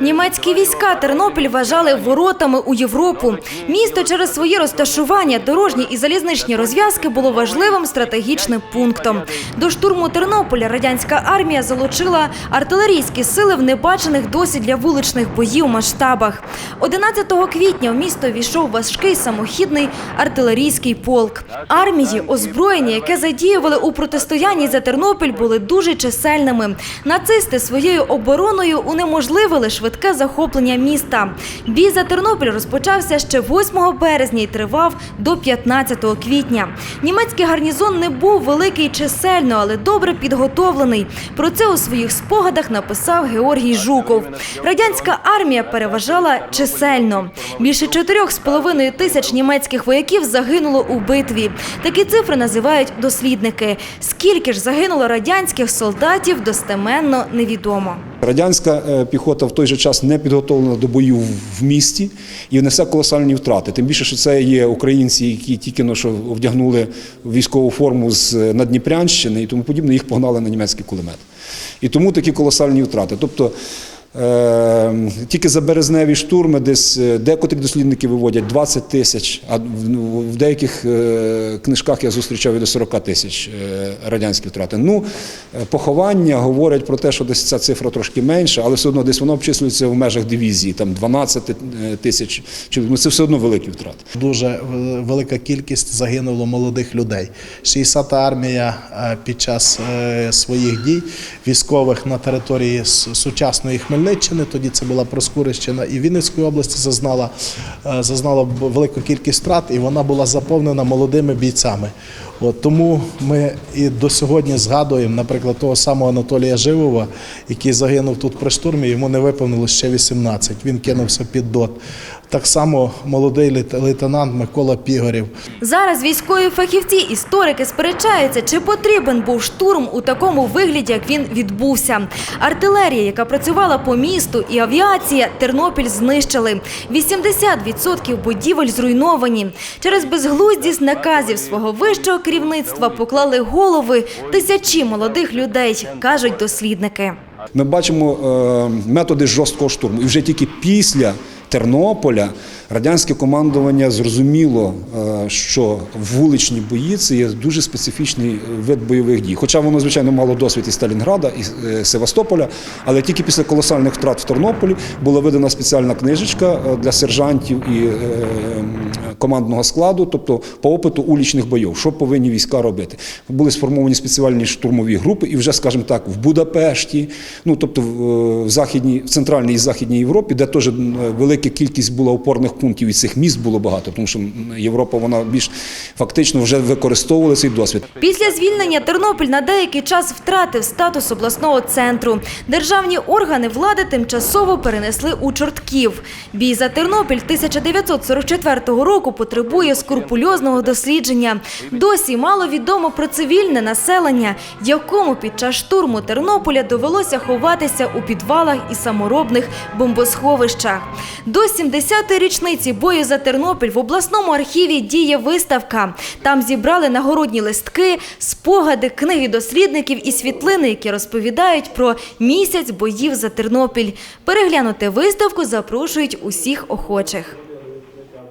Німецькі війська Тернопіль вважали воротами у Європу. Місто через своє розташування, дорожні і залізничні розв'язки було важливим стратегічним пунктом. До штурму Тернополя радянська армія залучила артилерійські сили в небачених досі для вуличних боїв масштабах. 11 квітня в місто війшов важкий самохідний артилерійський полк. Армії, озброєння, яке задіювали у протистоянні за Тернопіль, були дуже чисельними. Нацисти своєю обороною унеможливили швидке захоплення міста. Бій за Тернопіль розпочався ще 8 березня і тривав до 15 квітня. Німецький гарнізон не був великий чисельно, але добре підготовлений. Про це у своїх спогадах написав Георгій Жуков. Радянська армія переважала чисельно. Більше 4,5 тисяч німецьких вояків загинуло у битві. Такі цифри називають дослідники. Скільки ж загинуло радянських солдатів, достеменно невідомо. Радянська е, піхота в той же час не підготовлена до бою в- місті і несе колосальні втрати. Тим більше, що це є українці, які тільки но що вдягнули військову форму з е, Надніпрянщини і тому подібне, їх погнали на німецький кулемет. І тому такі колосальні втрати. Тобто тільки за березневі штурми десь е, декотрі дослідники виводять 20 тисяч, а в, ну, деяких е, книжках я зустрічав і до 40 тисяч е, радянські втрати. Ну, поховання говорять про те, що десь ця цифра трошки менша, але все одно десь воно обчислюється в межах дивізії, там 12 е, тисяч. Ну, це все одно великі втрати. Дуже велика кількість загинуло молодих людей. 60-та армія під час своїх дій військових на території сучасної Хмельниччини, тоді це була Проскурищина і Вінницької області, зазнала, е, зазнала велику кількість втрат, і вона була заповнена молодими бійцями. От, тому ми і до сьогодні згадуємо, наприклад, того самого Анатолія Живова, який загинув тут при штурмі, йому не виповнилось ще 18. Він кинувся під дот. Так само молодий лейтенант Микола Пігорів. Зараз військові фахівці, історики сперечаються, чи потрібен був штурм у такому вигляді, як він відбувся. Артилерія, яка працювала по місту, і авіація Тернопіль знищили. 80% будівель зруйновані. Через безглуздість наказів свого вищого керівництва поклали голови тисячі молодих людей, кажуть дослідники. Ми бачимо е, методи жорсткого штурму. І вже тільки після Тернополя радянське командування зрозуміло, е, що вуличні бої це є дуже специфічний вид бойових дій. Хоча воно, звичайно, мало досвід із Сталінграда і е, Севастополя, але тільки після колосальних втрат в Тернополі була видана спеціальна книжечка е, для сержантів і командного складу, тобто по опиту улічних бойов, що повинні війська робити. Були сформовані спеціальні штурмові групи, і вже, скажімо так, в Будапешті, ну тобто в, західній, в центральній і західній Європі, де теж м, велика кількість була опорних пунктів, і цих міст було багато, тому що Європа вона більш фактично вже використовувала цей досвід. Після звільнення Тернопіль на деякий час втратив статус обласного центру. Державні органи влади тимчасово перенесли у Чортків. Бій за Тернопіль 1944 року потребує скрупульозного дослідження. Досі мало відомо про цивільне населення, якому під час штурму Тернополя довелося ховатися у підвалах і саморобних бомбосховищах. До 70-ї річниці бою за Тернопіль в обласному архіві діє виставка. Там зібрали нагородні листки, спогади, книги дослідників і світлини, які розповідають про місяць боїв за Тернопіль. Переглянути виставку запрошують усіх охочих.